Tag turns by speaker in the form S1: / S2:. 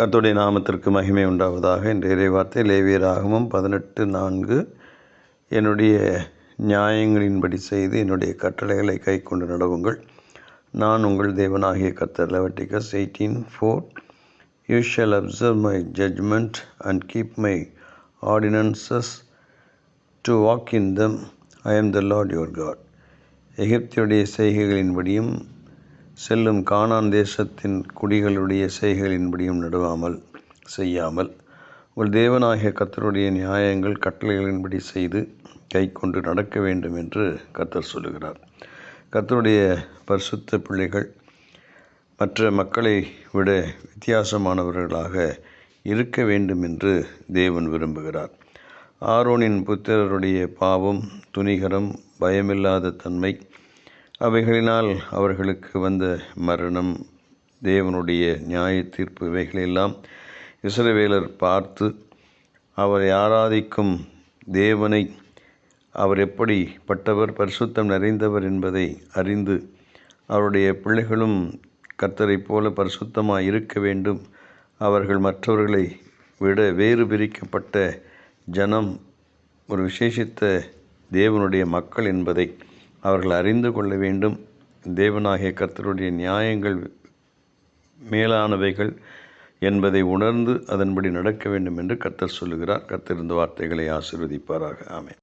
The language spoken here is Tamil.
S1: கர்த்துடைய நாமத்திற்கு மகிமை உண்டாவதாக. என்ற இறைவார்த்தை லேவியராகவும் பதினெட்டு நான்கு. என்னுடைய நியாயங்களின்படி செய்து என்னுடைய கட்டளைகளை கை கொண்டு நடவுங்கள். நான் உங்கள் தேவனாகிய கர்த்தர். Leviticus eighteen four. You shall observe my judgment and keep my ordinances to walk in them I am the lord your God எகிப்தியுடைய செய்கைகளின்படியும் செல்லும் கானான் தேசத்தின் குடிகளுடைய செய்கைகளின்படியும் நடுவாமல் செய்யாமல் உங்கள் தேவனாகிய கத்தருடைய நியாயங்கள் கட்டளைகளின்படி செய்து கை கொண்டு நடக்க வேண்டும் என்று கத்தர் சொல்லுகிறார். கத்தருடைய பரிசுத்த பிள்ளைகள் மற்ற மக்களை விட வித்தியாசமானவர்களாக இருக்க வேண்டும் என்று தேவன் விரும்புகிறார். ஆரோனின் புத்திரருடைய பாவம் துணிகரம் பயமில்லாத தன்மை அவைகளினால் அவர்களுக்கு வந்த மரணம் தேவனுடைய நியாய தீர்ப்பு இவைகளெல்லாம் இஸ்ரவேலர் பார்த்து அவரை ஆராதிக்கும் தேவனை அவர் எப்படிப்பட்டவர் பரிசுத்தம் நிறைந்தவர் என்பதை அறிந்து அவருடைய பிள்ளைகளும் கர்த்தரைப் போல பரிசுத்தமாக இருக்க வேண்டும். அவர்கள் மற்றவர்களை விட வேறு பிரிக்கப்பட்ட ஜனம் ஒரு விசேஷித்த தேவனுடைய மக்கள் என்பதை அவர்கள் அறிந்து கொள்ள வேண்டும். தேவனாகிய கர்த்தருடைய நியாயங்கள் மேலானவைகள் என்பதை உணர்ந்து அதன்படி நடக்க வேண்டும் என்று கர்த்தர் சொல்லுகிறார். கர்த்தர் இந்த வார்த்தைகளை ஆசிர்வதிப்பாராக. ஆமே